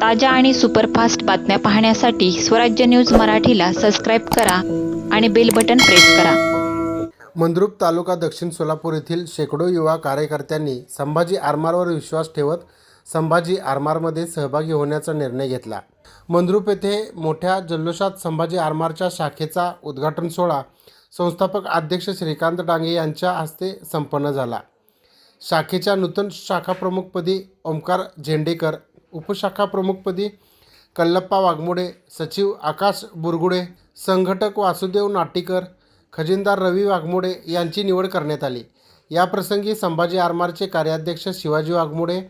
ताज्या आणि सुपरफास्ट बातम्या पाहण्यासाठी स्वराज्य न्यूज मराठीला सबस्क्राईब करा आणि बेल बटन प्रेस करा. मंद्रुप तालुका दक्षिण सोलापूर येथील शेकडो युवा कार्यकर्त्यांनी संभाजी आरमारवर विश्वास ठेवत संभाजी आरमारमध्ये सहभागी होण्याचा निर्णय घेतला. मंद्रुप येथे मोठ्या जल्लोषात संभाजी आरमारच्या शाखेचा उद्घाटन सोहळा संस्थापक अध्यक्ष श्रीकांत डांगे यांच्या हस्ते संपन्न झाला. शाखेच्या नूतन शाखाप्रमुखपदी ओमकार झेंडेकर उपशाखा प्रमुखपदी कल्लप्पा वाघमोडे सचिव आकाश बुरगुडे संघटक वासुदेव नाटीकर खजिनदार रवी वाघमोडे यांची निवड करण्यात आली. याप्रसंगी संभाजी आरमारचे कार्याध्यक्ष शिवाजी वाघमोडे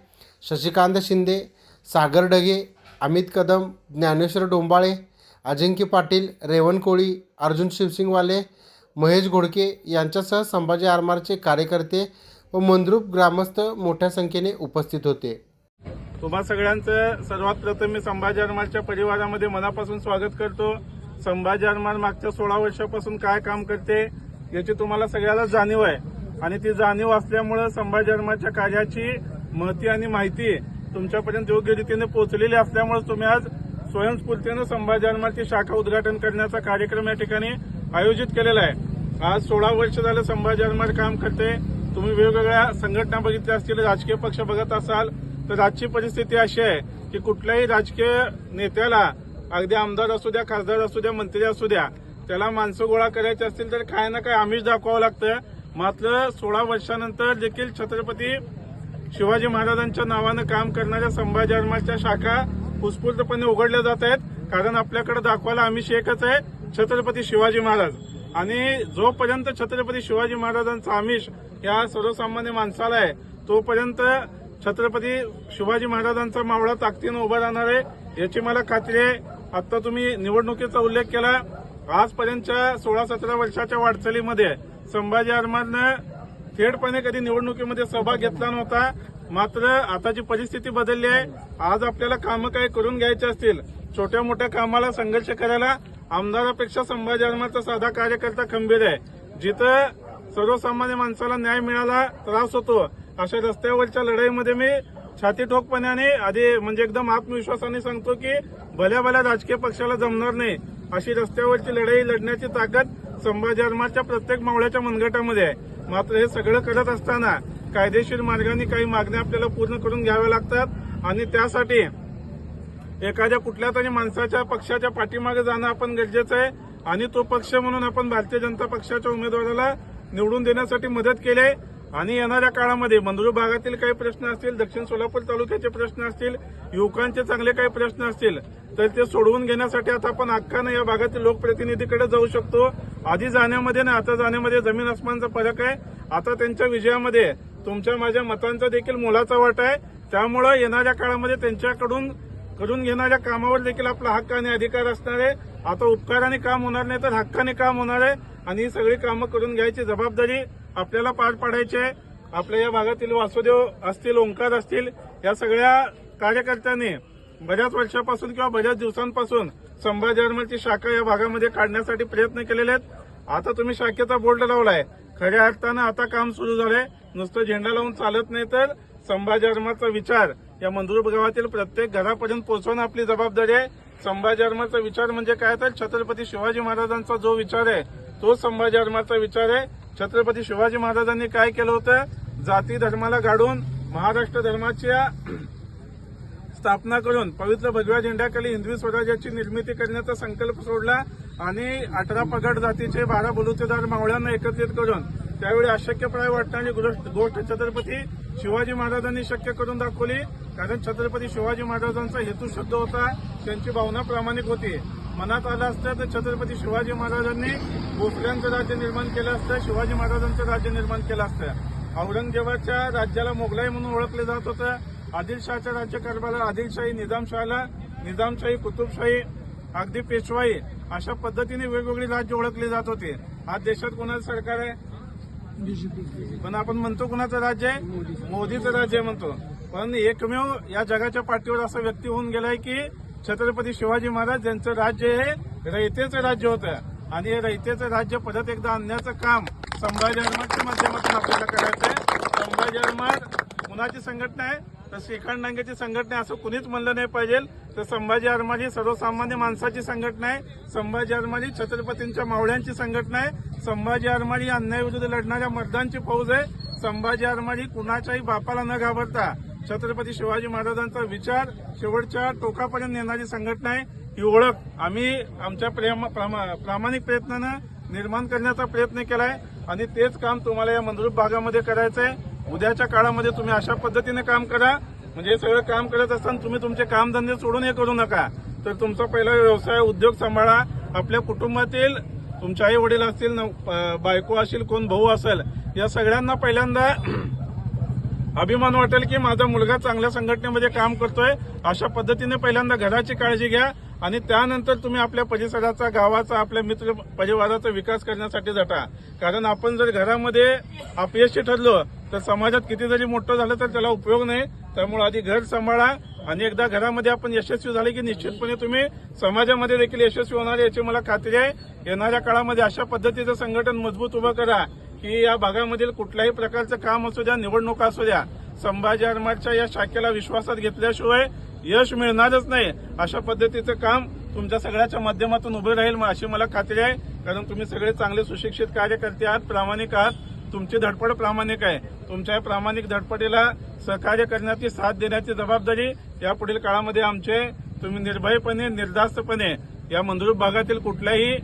शशिकांत शिंदे सागर ढगे अमित कदम ज्ञानेश्वर डोंबाळे अजिंक्य पाटील रेवण कोळी अर्जुन शिवसिंगवाले महेश घोडके यांच्यासह संभाजी आरमारचे कार्यकर्ते व मंद्रूप ग्रामस्थ मोठ्या संख्येने उपस्थित होते. तुम्हा सगळ्यांचं सर्वात प्रथम मी संभाजी आरमारच्या परिवारामध्ये मनापासून स्वागत करतो. संभाजी आरमार मागच्या सोळा वर्षापासून काय काम करते याची तुम्हाला सगळ्याला जाणीव आहे. आणि ती जाणीव असल्यामुळं संभाजी आरमारच्या कार्याची महती आणि माहिती तुमच्यापर्यंत योग्य रीतीने पोहोचलेली असल्यामुळे तुम्ही आज स्वयंस्फूर्तीनं संभाजी आरमारची शाखा उद्घाटन करण्याचा कार्यक्रम या ठिकाणी आयोजित केलेला आहे. आज सोळा वर्ष झालं संभाजी आरमार काम करते. तुम्ही वेगवेगळ्या संघटना बघितल्या असतील राजकीय पक्ष बघत असाल तर आजची परिस्थिती अशी आहे की कुठल्याही राजकीय नेत्याला अगदी आमदार असू द्या खासदार असू द्या मंत्री असू द्या त्याला माणसं गोळा करायची असतील तर काय ना काय आमिष दाखवावं लागतं मात्र सोळा वर्षानंतर देखील छत्रपती शिवाजी महाराजांच्या नावानं काम करणाऱ्या संभाजी अर्माच्या शाखा उत्स्फूर्तपणे उघडल्या जात आहेत. कारण आपल्याकडे दाखवायला आमिष एकच आहे छत्रपती शिवाजी महाराज. आणि जोपर्यंत छत्रपती शिवाजी महाराजांचा आमिष या सर्वसामान्य माणसाला आहे तोपर्यंत छत्रपती शिवाजी महाराजांचा मावळा ताकदीनं उभा राहणार आहे याची मला खात्री आहे. आता तुम्ही निवडणुकीचा उल्लेख केला. आजपर्यंतच्या सोळा सतरा वर्षाच्या वाटचालीमध्ये संभाजी आरमारनं थेटपणे कधी निवडणुकीमध्ये सहभाग घेतला नव्हता. मात्र आताची परिस्थिती बदलली आहे आज आपल्याला कामं काही करून घ्यायची असतील छोट्या मोठ्या कामाला संघर्ष करायला आमदारापेक्षा संभाजी आरमारचा साधा कार्यकर्ता खंबीर आहे. जिथं सर्वसामान्य माणसाला न्याय मिळाला त्रास होतो. अशा रस्त्यावरच्या लढाईमध्ये मी छाती ठोकपणाने आधी म्हणजे एकदम आत्मविश्वासाने सांगतो की भल्या भल्या राजकीय पक्षाला जमणार नाही. अशी रस्त्यावरची लढाई लढण्याची ताकद संभाजी आरमाच्या प्रत्येक मावळ्याच्या मनगटामध्ये आहे. मात्र हे सगळं करत असताना कायदेशीर मार्गाने काही मागण्या आपल्याला पूर्ण करून घ्याव्या लागतात आणि त्यासाठी एखाद्या कुठल्या तरी माणसाच्या पक्षाच्या पाठीमागे जाणं आपण गरजेचं आहे आणि तो पक्ष म्हणून आपण भारतीय जनता पक्षाच्या उमेदवाराला निवडून देण्यासाठी मदत केली आहे. आणि येणाऱ्या काळामध्ये मंदुर भागातील काही प्रश्न असतील दक्षिण सोलापूर तालुक्याचे प्रश्न असतील युवकांचे चांगले काही प्रश्न असतील तर ते सोडवून घेण्यासाठी आता आपण हक्कानं या भागातील लोकप्रतिनिधीकडे जाऊ शकतो. आधी जाण्यामध्ये ना आता जाण्यामध्ये जमीन आसमानचा फरक आहे. आता त्यांच्या विजयामध्ये तुमच्या माझ्या मतांचा देखील मोलाचा वाटा आहे. त्यामुळं येणाऱ्या काळामध्ये त्यांच्याकडून करून घेणाऱ्या कामावर देखील आपला हक्क आणि अधिकार असणार आहे. आता उपकाराने काम होणार नाही तर हक्काने काम होणार आहे. आणि ही सगळी कामं करून घ्यायची जबाबदारी आपल्याला पार पाडायचे. आपल्या या भागातील वासुदेव असतील ओंकार असतील या सगळ्या कार्यकर्त्यांनी बऱ्याच वर्षापासून किंवा बऱ्याच दिवसांपासून संभाजी आरमारची शाखा या भागामध्ये काढण्यासाठी प्रयत्न केलेले आहेत. आता तुम्ही शाखेचा बोर्ड लावलाय. खऱ्या अर्थानं आता काम सुरू झालंय. नुसतं झेंडा लावून चालत नाही तर संभाजी आरमारचा विचार या मंदुर गावातील प्रत्येक घरापर्यंत पोहोचवणं आपली जबाबदारी आहे. संभाजी आरमारचा विचार म्हणजे काय तर छत्रपती शिवाजी महाराजांचा जो विचार आहे तो संभाजी धर्माचा विचार आहे. छत्रपती शिवाजी महाराजांनी काय केलं होतं? जाती धर्माला गाडून महाराष्ट्र धर्माच्या स्थापना करून पवित्र भगव्या झेंड्याखाली हिंदवी स्वराज्याची निर्मिती करण्याचा संकल्प सोडला आणि अठरा पगड जातीचे बारा बलुतेदार मावळ्यांना एकत्रित करून त्यावेळी अशक्यप्राय वाटणारी गोष्ट छत्रपती शिवाजी महाराजांनी शक्य करून दाखवली. कारण छत्रपती शिवाजी महाराजांचा हेतू शुद्ध होता. त्यांची भावना प्रामाणिक होती. मनात आलं असतं तर छत्रपती शिवाजी महाराजांनी भोसल्यांचं राज्य निर्माण केलं असतं शिवाजी महाराजांचं राज्य निर्माण केलं असतं. औरंगजेबाच्या राज्याला मोगलाई म्हणून ओळखलं जात होतं. आदिलशहाच्या राज्यकारभाराला आदिलशाही निजामशाहला निजामशाही कुतुबशाही अगदी पेशवाई अशा पद्धतीने वेगवेगळी राज्य ओळखली जात होती. आज देशात कोणाचं सरकार आहे? पण आपण म्हणतो कुणाचं राज्य आहे? मोदीचं राज्य आहे म्हणतो. पण एकमेव या जगाच्या पाठीवर असा व्यक्ती होऊन गेलाय की छत्रपती शिवाजी महाराज यांचं राज्य हे रयतेचं राज्य होतं. आणि हे रयतेचं राज्य परत एकदा आणण्याचं काम संभाजी आरमारच्या माध्यमातून आपल्याला करायचं आहे. संभाजी आरमार कुणाची संघटना आहे. तर श्रीखंड डांगेची संघटना असं कुणीच म्हणलं नाही पाहिजे. तर संभाजी आरमार ही सर्वसामान्य माणसाची संघटना आहे. संभाजी आरमार ही छत्रपतींच्या मावळ्यांची संघटना आहे. संभाजी आरमार ही अन्यायाविरुद्ध लढणाऱ्या मर्दांची फौज आहे. संभाजी आरमार ही कुणाच्याही बापाला न घाबरता छत्रपती शिवाजी महाराजांचा विचार शेवटच्या टोकापर्यंत नेणारी संघटना आहे. ही ओळख आम्ही आमच्या प्रामा- प्रामाणिक प्रयत्नानं निर्माण करण्याचा प्रयत्न केलाय. आणि तेच काम तुम्हाला या मंदरूप भागामध्ये करायचं आहे उद्याच्या काळामध्ये तुम्ही अशा पद्धतीने काम करा. म्हणजे हे सगळं काम करत असताना तुम्ही तुमचे कामधंदे सोडून हे करू नका. तर तुमचा पहिला व्यवसाय उद्योग सांभाळा. आपल्या कुटुंबातील तुमचे आई वडील असतील न- बायको असेल कोण भाऊ असेल या सगळ्यांना पहिल्यांदा अभिमान वाटेल की माझा मुलगा चांगल्या संघटनेमध्ये काम करतोय. अशा पद्धतीने पहिल्यांदा घराची काळजी घ्या आणि त्यानंतर तुम्ही आपल्या परिसराचा गावाचा आपल्या मित्र परिवाराचा विकास करण्यासाठी जाता कारण आपण जर घरामध्ये अपयशी ठरलो तर समाजात किती जरी मोठं झालं तर त्याला उपयोग नाही. त्यामुळे आधी घर सांभाळा आणि एकदा घरामध्ये आपण यशस्वी झाले की निश्चितपणे तुम्ही समाजामध्ये देखील यशस्वी होणार याची मला खात्री आहे. येणाऱ्या काळामध्ये अशा पद्धतीचं संघटन मजबूत उभं करा. की या भागामधील कुठल्याही प्रकारचं काम असू द्या निवडणुका असू द्या संभाजी आरमाडच्या या शाखेला विश्वासात घेतल्याशिवाय यश मिळणारच नाही. अशा पद्धतीचं काम तुमच्या सगळ्याच्या माध्यमातून उभं राहील अशी मला खात्री आहे. कारण तुम्ही सगळे चांगले सुशिक्षित कार्यकर्ते आहात प्रामाणिक आहात. तुमची धडपड प्रामाणिक आहे. तुमच्या या प्रामाणिक धडपडीला सहकार्य करण्याची साथ देण्याची जबाबदारी यापुढील काळामध्ये आमचे तुम्ही निर्भयपणे निर्धास्तपणे या मंद्रुप भागातील कुठल्याही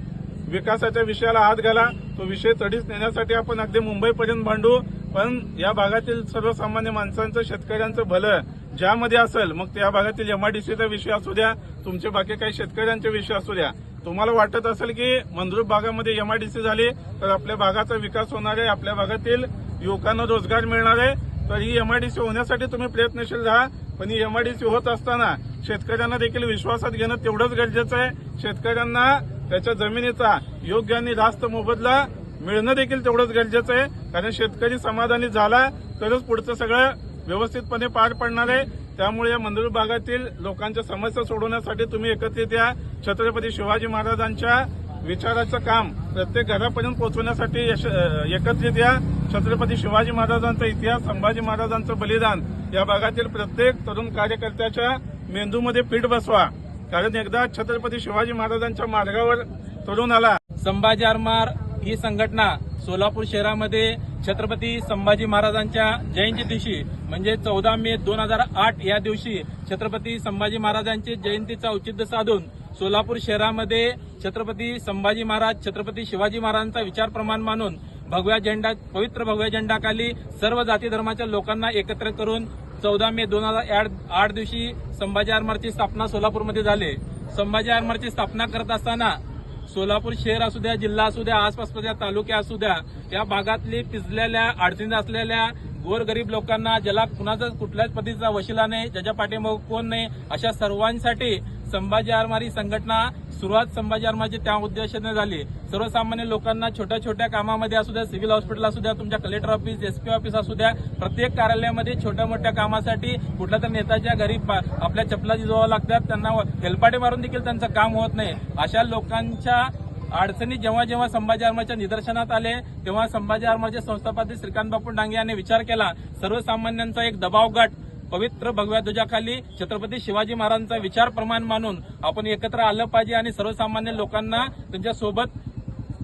विकासाच्या विषयाला हात घाला. तो विषय चढीस नेण्यासाठी आपण अगदी मुंबईपर्यंत भांडू पण या भागातील सर्वसामान्य माणसांचं शेतकऱ्यांचं भलं ज्यामध्ये असेल मग त्या भागातील एमआयडीसीचा विषय असू द्या तुमचे बाकी काही शेतकऱ्यांचे विषय असू द्या. तुम्हाला वाटत असेल की मंद्रुप भागामध्ये एमआयडीसी झाली तर आपल्या भागाचा विकास होणार आहे आपल्या भागातील युवकांना रोजगार मिळणार आहे. तर ही एमआयडीसी होण्यासाठी तुम्ही प्रयत्नशील राहा. पण ही एमआयडीसी होत असताना शेतकऱ्यांना देखील विश्वासात घेणं तेवढंच गरजेचं आहे. शेतकऱ्यांना त्याच्या जमिनीचा योग्य आणि जास्त मोबदला मिळणं देखील तेवढंच गरजेचं आहे. कारण शेतकरी समाधानी झाला तरच पुढचं सगळं व्यवस्थितपणे पार पडणार आहे. त्यामुळे या मंदिर भागातील लोकांच्या समस्या सोडवण्यासाठी तुम्ही एकत्रित या. छत्रपती शिवाजी महाराजांच्या विचाराचं काम प्रत्येक घरापर्यंत पोहोचवण्यासाठी यश- एकत्रित या. छत्रपती शिवाजी महाराजांचा इतिहास संभाजी महाराजांचं बलिदान या भागातील प्रत्येक तरुण कार्यकर्त्याच्या मेंदूमध्ये पीठ बसवा. कारण एकदा छत्रपती शिवाजी महाराजांच्या मार्गावर तरुण आला. संभाजी आरमार ही संघटना सोलापूर शहरामध्ये छत्रपती संभाजी महाराजांच्या जयंती दिवशी म्हणजे चौदा मे दोन हजार आठ या दिवशी छत्रपती संभाजी महाराजांची जयंतीचा औचित्य साधून सोलापूर शहरामध्ये छत्रपती संभाजी महाराज छत्रपती शिवाजी महाराजांचा विचार प्रमाण मानून भगव्या झेंडा पवित्र भगव्या झेंडाखाली सर्व जाती धर्माच्या लोकांना एकत्र करून चौदा मे दोन हजार आठ दिवशी संभाजी आरमारची स्थापना सोलापूरमध्ये झाली. संभाजी आरमारची स्थापना करत असताना सोलापूर शहर असू द्या जिल्हा असू द्या आसपासच्या तालुके असू द्या या भागातली पिजलेल्या अडचणीत असलेल्या गोरगरीब लोकांना ज्याला कुणाचा कुठल्याच पद्धतीचा वशिला नाही ज्याच्या पाठीमाग कोण नाही अशा सर्वांसाठी संभाजी आरमारी संघटना सुरुवात संभाजी आरमारची त्या उद्देशाने झाली. सर्वसामान्य लोकांना छोट्या छोट्या कामामध्ये असू द्या सिव्हिल हॉस्पिटल असू द्या तुमच्या कलेक्टर ऑफिस एसपी ऑफिस असू द्या प्रत्येक कार्यालयामध्ये छोट्या मोठ्या कामासाठी कुठल्या तर नेताच्या घरी आपल्या चपला जिजवावं लागतात. त्यांना हेलपाटे मारून देखील त्यांचं काम होत नाही. अशा लोकांच्या अडचणी जेव्हा जेव्हा संभाजी आरमाच्या निदर्शनात आले तेव्हा संभाजी आरमाचे संस्थापती श्रीकांत बापू डांगे यांनी विचार केला. सर्वसामान्यांचा एक दबाव गट पवित्र भगव्या ध्वजाखाली छत्रपती शिवाजी महाराजांचा विचार प्रमाण मानून आपण एकत्र आलं पाहिजे आणि सर्वसामान्य लोकांना त्यांच्यासोबत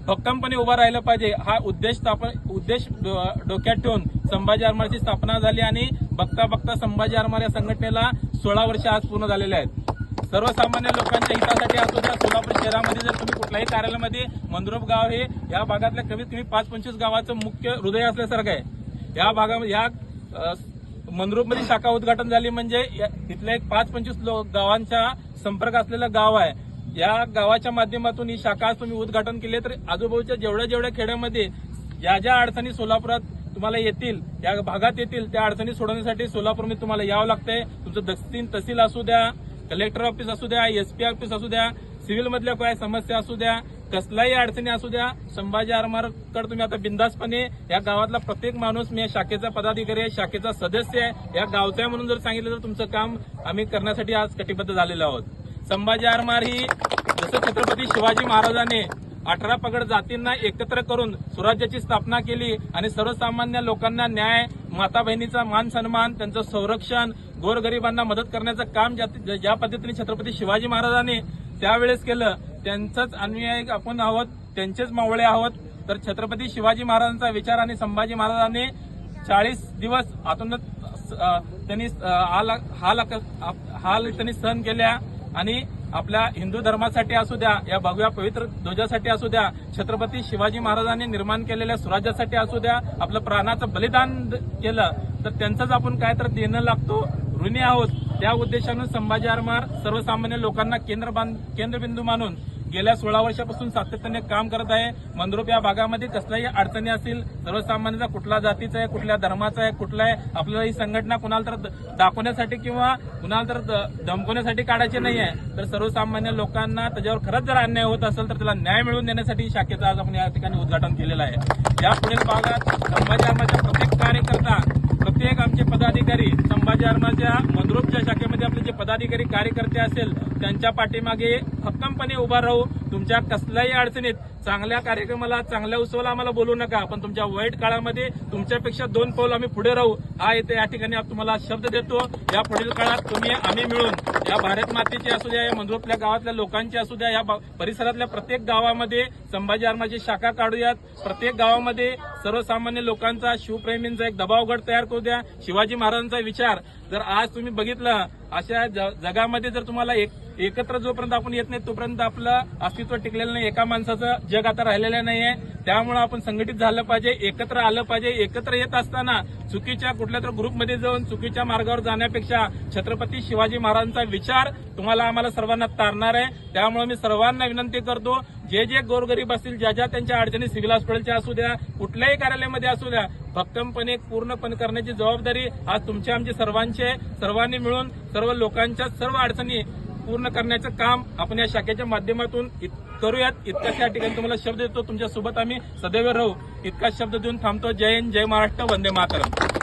भक्कमपणे उभा राहिलं पाहिजे. हा उद्देश स्थापन उद्देश डो- डोक्यात ठेवून संभाजी आरमाराची स्थापना झाली आणि बघता बघता संभाजी आरमार या संघटनेला सोळा वर्ष आज पूर्ण झालेले आहेत. सर्वसामान्य लोकांच्या हितासाठी असू द्या सोलापूर शहरामध्ये जर तुम्ही कुठल्याही कार्यालयामध्ये मंद्रोप गाव हे या भागातल्या कमीत कमी पाच पंचवीस गावाचं मुख्य हृदय असल्यासारखं आहे. या भागामध्ये या मंद्रुपमध्ये शाखा उद्घाटन झाली म्हणजे या- इथल्या एक पाच पंचवीस गावांच्या संपर्क असलेलं गाव आहे. या गावाच्या माध्यमातून ही शाखा तुम्ही उद्घाटन केले तर आजूबाजूच्या जेवढ्या जेवढ्या खेड्यामध्ये ज्या ज्या अडचणी सोलापुरात तुम्हाला येतील या भागात येतील त्या अडचणी सोडवण्यासाठी सोलापूरमध्ये तुम्हाला यावं लागतंय. तुमचं दक्षिण तहसील असू द्या कलेक्टर ऑफिस असू द्या एसपी ऑफिस असू द्या सिव्हिल मधल्या काय समस्या असू द्या कसल्याही अडचणी असू द्या संभाजी आरमारकडे तुम्ही आता बिंदासपणे या गावातला प्रत्येक माणूस मी या शाखेचा पदाधिकारी आहे शाखेचा सदस्य आहे या गावचा आहे म्हणून जर सांगितलं तर तुमचं काम आम्ही करण्यासाठी आज कटिबद्ध झालेलो आहोत. संभाजी आरमार ही जसं छत्रपती शिवाजी महाराजांनी अठरा पगड जातींना एकत्र करून स्वराज्याची स्थापना केली आणि सर्वसामान्य लोकांना न्याय माता बहिणीचा मान सन्मान त्यांचं संरक्षण गोरगरिबांना मदत करण्याचं काम ज्या पद्धतीने छत्रपती शिवाजी महाराजांनी त्यावेळेस केलं त्यांचंच अनुयायी आपण आहोत त्यांचेच मावळे आहोत. तर छत्रपती शिवाजी महाराजांचा विचार आणि संभाजी महाराजांनी चाळीस दिवस आतूनच त्यांनी अ, हाल हाल हाल त्यांनी सहन केल्या आणि आपल्या हिंदू धर्मासाठी असू द्या या भगव्या पवित्र ध्वजासाठी असू द्या छत्रपती शिवाजी महाराजांनी निर्माण केलेल्या स्वराज्यासाठी असू द्या आपलं प्राणाचं बलिदान केलं तर त्यांचंच आपण काय तर देणं लागतो ऋणी आहोत. त्या उद्देशानं संभाजी आरमार सर्वसामान्य लोकांना केंद्र बांध केंद्रबिंदू मानून गेल्या सोळा वर्षापासून सातत्याने काम करत आहे. मंद्रुप या भागामध्ये कसल्याही अडचणी असतील सर्वसामान्यांचा कुठल्या जातीचा आहे कुठल्या धर्माचा आहे कुठला आहे आपल्याला ही संघटना कुणाला तर दाखवण्यासाठी किंवा कुणाला तर द- धमकवण्यासाठी काढायची नाही आहे. तर सर्वसामान्य लोकांना त्याच्यावर खरंच जर अन्याय होत असेल तर त्याला न्याय मिळवून देण्यासाठी ही शाखेचं आज आपण या ठिकाणी उद्घाटन केलेलं आहे. या पुढील भागात संभाजी आर्माच्या प्रत्येक कार्यकर्ता प्रत्येक आमचे पदाधिकारी संभाजी आर्माच्या मंद्रुपच्या शाखेमध्ये आपले जे पदाधिकारी कार्यकर्ते असेल त्यांच्या पाठीमागे भक्कमपणे उभा राहू तुमच्या कसल्याही अडचणीत चांगल्या कार्यक्रमाला चांगल्या उत्सवाला आम्हाला बोलू नका. पण तुमच्या वाईट काळामध्ये तुमच्यापेक्षा दोन पाऊल आम्ही पुढे राहू. हा इथे या ठिकाणी तुम्हाला शब्द देतो. या पुढील काळात तुम्ही आम्ही मिळून या भारत मातेची असू द्या या मंद्रुपल्या गावातल्या लोकांची असू द्या या बा- परिसरातल्या प्रत्येक गावामध्ये संभाजी आर्माची शाखा काढूयात. प्रत्येक गावामध्ये सर्वसामान्य लोकांचा शिवप्रेमींचा एक दबाव गट तयार करू द्या. शिवाजी महाराजांचा विचार. जर आज तुम्ही बघितलं अशा ज- जगामध्ये जर तुम्हाला एक एकत्र जोपर्यंत आपण येत नाही तोपर्यंत आपलं अस्तित्व टिकलेलं नाही. एका माणसाचं जग आता राहिलेलं नाहीये. त्यामुळे आपण संघटित झालं पाहिजे एकत्र आलं पाहिजे. एकत्र येत असताना चुकीच्या कुठल्या तर ग्रुपमध्ये जाऊन चुकीच्या मार्गावर जाण्यापेक्षा छत्रपती शिवाजी महाराजांचा विचार तुम्हाला आम्हाला सर्वांना तारणार आहे. त्यामुळे मी सर्वांना विनंती करतो जे जे गोरगरीब असतील ज्या ज्या त्यांच्या अडचणी सिव्हिल हॉस्पिटलच्या असू द्या कुठल्याही कार्यालयामध्ये असू द्या भक्कमपणे पूर्णपणे करण्याची जबाबदारी आज तुमची आमची सर्वांची आहे. सर्वांनी मिळून सर्व लोकांच्या सर्व अडचणी पूर्ण करण्याचं काम आपण या शाखेच्या माध्यमातून इत- करूयात. इतकाच या ठिकाणी तुम्हाला शब्द देतो. तुमच्यासोबत आम्ही सदैव राहू. इतकाच शब्द देऊन थांबतो. जय हिंद जय महाराष्ट्र वंदे मातरम.